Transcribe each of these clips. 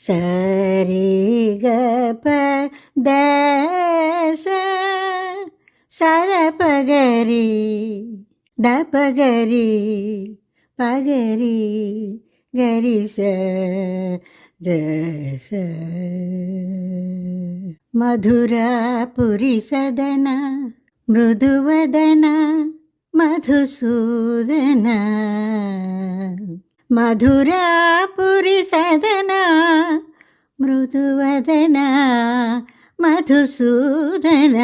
சரி கப தச சரபகரி தபகரி பகரி கரிச दश मधुरापुरी सदना मृदुवदना मधुसूदना మధురాపురి సదనా మృదువదన మధుసూదన.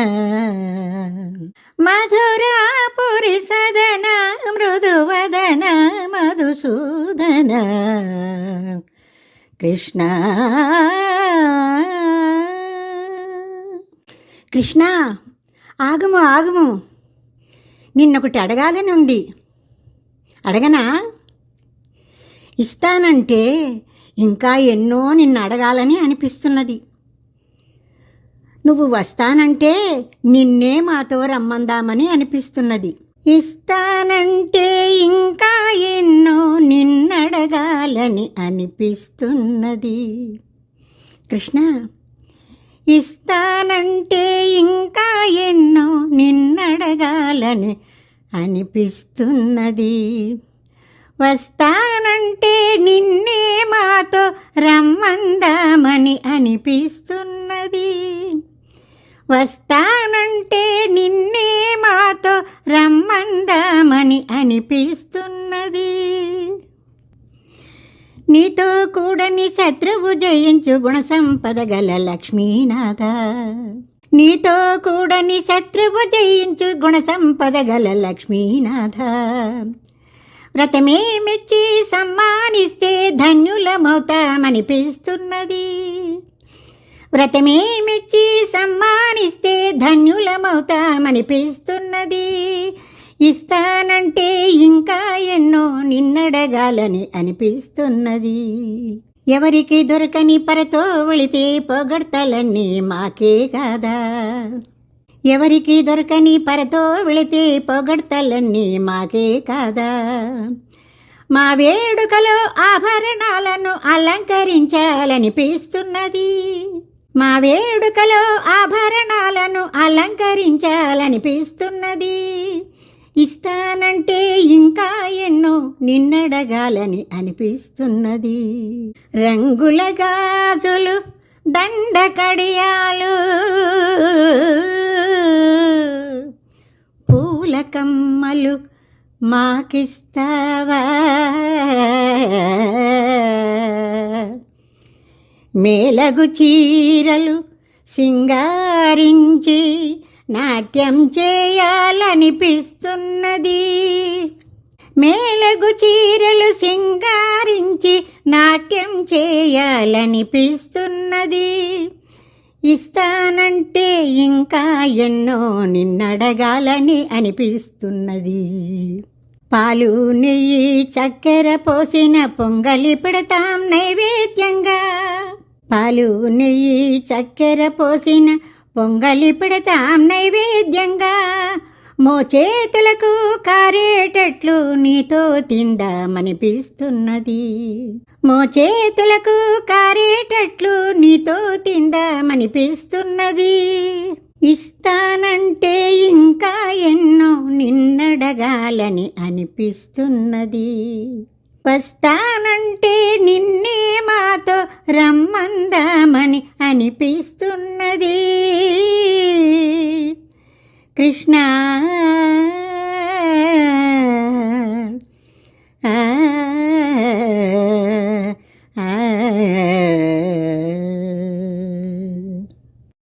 మధురాపురి సదన మృదువదన మధుసూదన. కృష్ణ కృష్ణ ఆగము ఆగము. నిన్నొకటి అడగాలని ఉంది. అడగనా? ఇస్తానంటే ఇంకా ఎన్నో నిన్ను అడగాలని అనిపిస్తున్నది. నువ్వు వస్తానంటే నిన్నే మాతో రమ్మందామని అనిపిస్తున్నది. ఇస్తానంటే ఇంకా ఎన్నో నిన్నడగాలని అనిపిస్తున్నది. కృష్ణ ఇస్తానంటే ఇంకా ఎన్నో నిన్నడగాలని అనిపిస్తున్నది. వస్తానంటే నిన్నే మాతో రమ్మందామని అనిపిస్తున్నది. వస్తానంటే నిన్నే మాతో రమ్మందామని అనిపిస్తున్నది. నీతో కూడని శత్రువు జయించు గుణ సంపద గల లక్ష్మీనాథ. నీతో కూడని శత్రువు జయించు గుణ సంపద గల లక్ష్మీనాథ. వ్రతమే మెచ్చి సమ్మానిస్తే ధన్యులమవుతామనిపిస్తున్నది? వ్రతమే మెచ్చి సమ్మానిస్తే ధన్యులమవుతామనిపిస్తున్నది? ఇస్తానంటే ఇంకా ఎన్నో నిన్నడగాలని అనిపిస్తున్నది. ఎవరికి దొరకని పరతో వెళితే పొగడ్తలన్నీ మాకే కాదా? ఎవరికి దొరకని పరతో వెళితే పొగడ్తలన్నీ మాకే కాదా? మా వేడుకలో ఆభరణాలను అలంకరించాలనిపిస్తున్నది. మా వేడుకలో ఆభరణాలను అలంకరించాలనిపిస్తున్నది. ఇస్తానంటే ఇంకా ఎన్నో నిన్నడగాలని అనిపిస్తున్నది. రంగుల గాజులు దండ వరాలు మాకిస్తావా? మేలగు చీరలు సింగారించి నాట్యం చేయాలనిపిస్తున్నది. మేలగు చీరలు సింగారించి నాట్యం చేయాలనిపిస్తున్నది. ఇస్తానంటే ఇంకా ఎన్నో నిన్నడగాలని అనిపిస్తున్నది. పాలు నెయ్యి చక్కెర పోసిన పొంగలి పెడతాం నైవేద్యంగా. పాలు నెయ్యి చక్కెర పోసిన పొంగలి పెడతాం నైవేద్యంగా. మోచేతులకు కారేటట్లు నీతో తిందామనిపిస్తున్నది. మోచేతులకు కారేటట్లు నీతో తిందామనిపిస్తున్నది. ఇస్తానంటే ఇంకా ఎన్నో నిన్నడగాలని అనిపిస్తున్నది. వస్తానంటే నిన్నే మాతో రమ్మందామని అనిపిస్తున్నది. కృష్ణ